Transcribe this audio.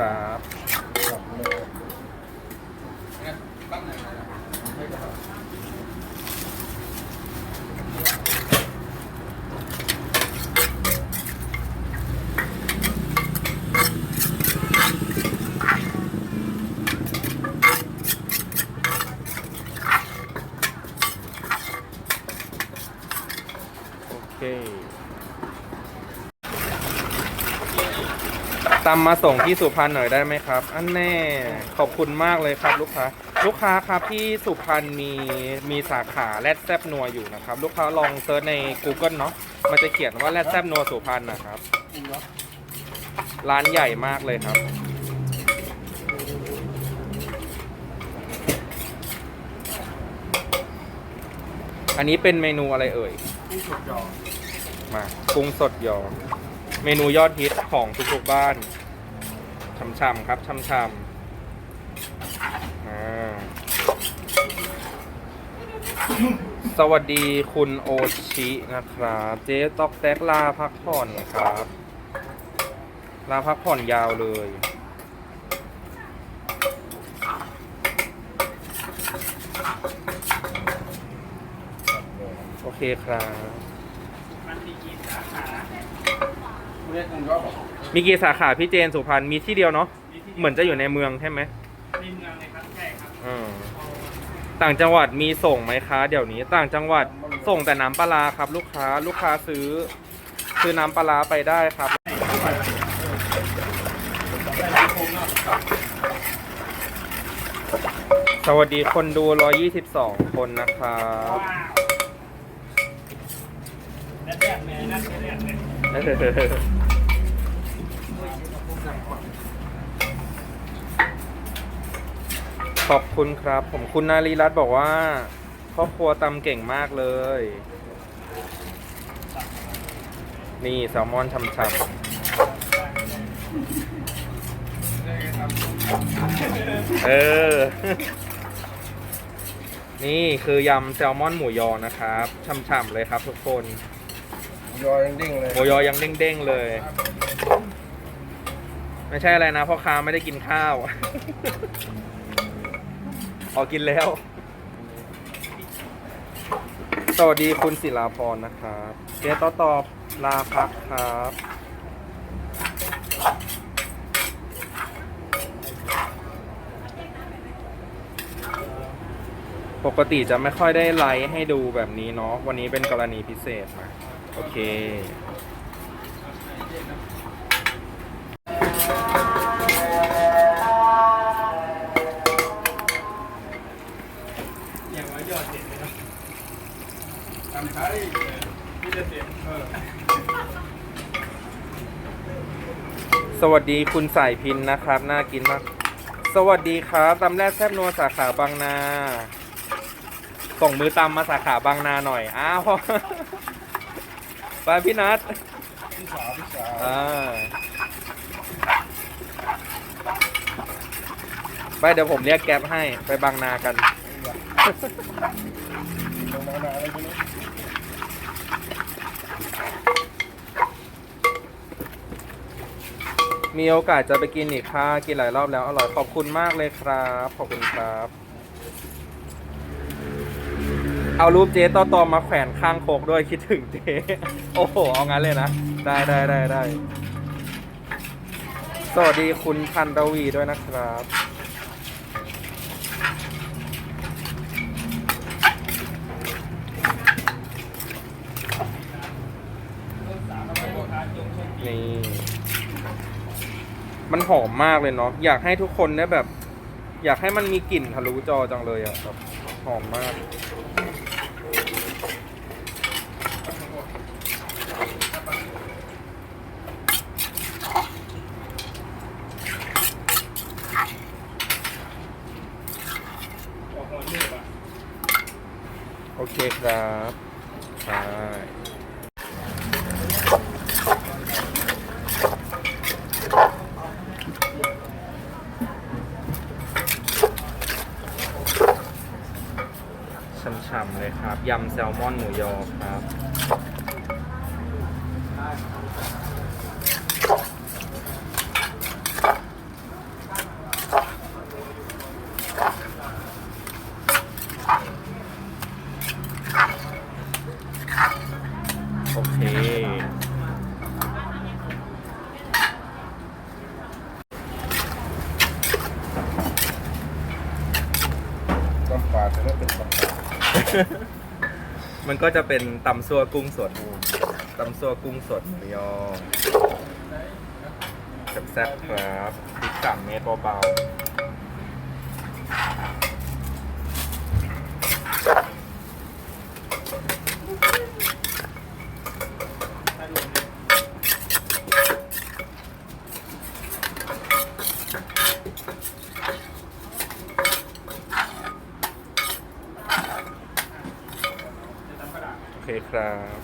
ครับโอเค ตามมาส่งที่สุพรรณหน่อยได้ไหมครับ อันแน่ขอบคุณมากเลยครับลูกค้า ลูกค้าครับที่สุพรรณมีมีสาขาแรดแซบนัวอยู่นะครับ ลูกค้าลองเซิร์ชใน Google เนาะมันจะเขียนว่าแรดแซบนัวสุพรรณนะครับร้านใหญ่มากเลยครับ อันนี้เป็นเมนูอะไรเอ่ยที่สุดยอดมากุ้งสดยอ เมนูยอดฮิตของทุกๆบ้านช่ำๆครับช่ำๆสวัสดีคุณโอชินะครับเจ๊ตอกแตกลาพักผ่อนครับ ลาพักผ่อนยาวเลย โอเคครับมันมีกี่สาขา เรียกคุณก็บอกมีกี่สาขาพี่เจนสุพรรณมีที่เดียวเนาะมีที่เหมือนจะอยู่ในเมืองใช่ไหมในเมืองเลยครับใช่ครับอืมต่างจังหวัดมีส่งไหมคะเดี๋ยวนี้ ต่างจังหวัดส่งแต่น้ำปลาร้าครับ ลูกค้าลูกค้าซื้อ ซื้อน้ำปลาร้าไปได้ครับ สวัสดีคนดู 122 คนนะครับว้าวแล้วแบบแม่นั่นแบบเลย ขอบคุณครับ ผมคุณนารีรัตน์บอกว่าครอบครัวตำเก่งมากเลย นี่แซลมอนช่ำๆเออ นี่คือยำแซลมอนหมูยอนะครับช่ำๆเลยครับทุกคนยอยังดิ้งเลยหมูยอยังเด้งๆเลย ไม่ใช่อะไรนะพ่อค้าไม่ได้กินข้าว ออกกินแล้ว สวัสดีคุณศิลาพรนะครับเจ๊ต่อตอบลาพักครับ ปกติจะไม่ค่อยได้ไลฟ์ให้ดูแบบนี้เนาะ วันนี้เป็นกรณีพิเศษมาโอเค สวัสดีคุณสายพินนะครับ น่ากินมาก สวัสดีครับตำแรกแซบนัวสาขาบางนา ส่งมือตำมาสาขาบางนาหน่อย อ้าวไปพี่นัทพี่สาวพี่สาวอ่าไปเดี๋ยวผมเรียกแก๊ปให้ไปบางนากัน ลงมาหนาอะไรไม่รู้ มีโอกาสจะไปกินอีกค่ะกินหลายรอบแล้วอร่อยขอบคุณมากเลยครับ ขอบคุณครับ เอารูปเจ๊ต่อตอมาแขวนข้างโคกด้วยคิดถึงเจ๊โอ้โหเอางั้นเลยนะ ได้ได้ได้ได้สวัสดีคุณพันรวีด้วยนะครับนี่ มันหอมมากเลยเนาะอยากให้ทุกคนได้แบบ อยากให้มันมีกลิ่นทะลุจอจังเลยอะแบบหอมมากโอเคครับใช่ ฉ่ำๆเลยครับ ยำแซลมอนหมูยอครับ โอเค ต้องดแต่ว่าเป็นปลา มันก็จะเป็นตำซัวกุ้งสดตำซัวกุ้งสดหมูยอแซ่บๆครับพริกสามเม็ดเบาๆ sa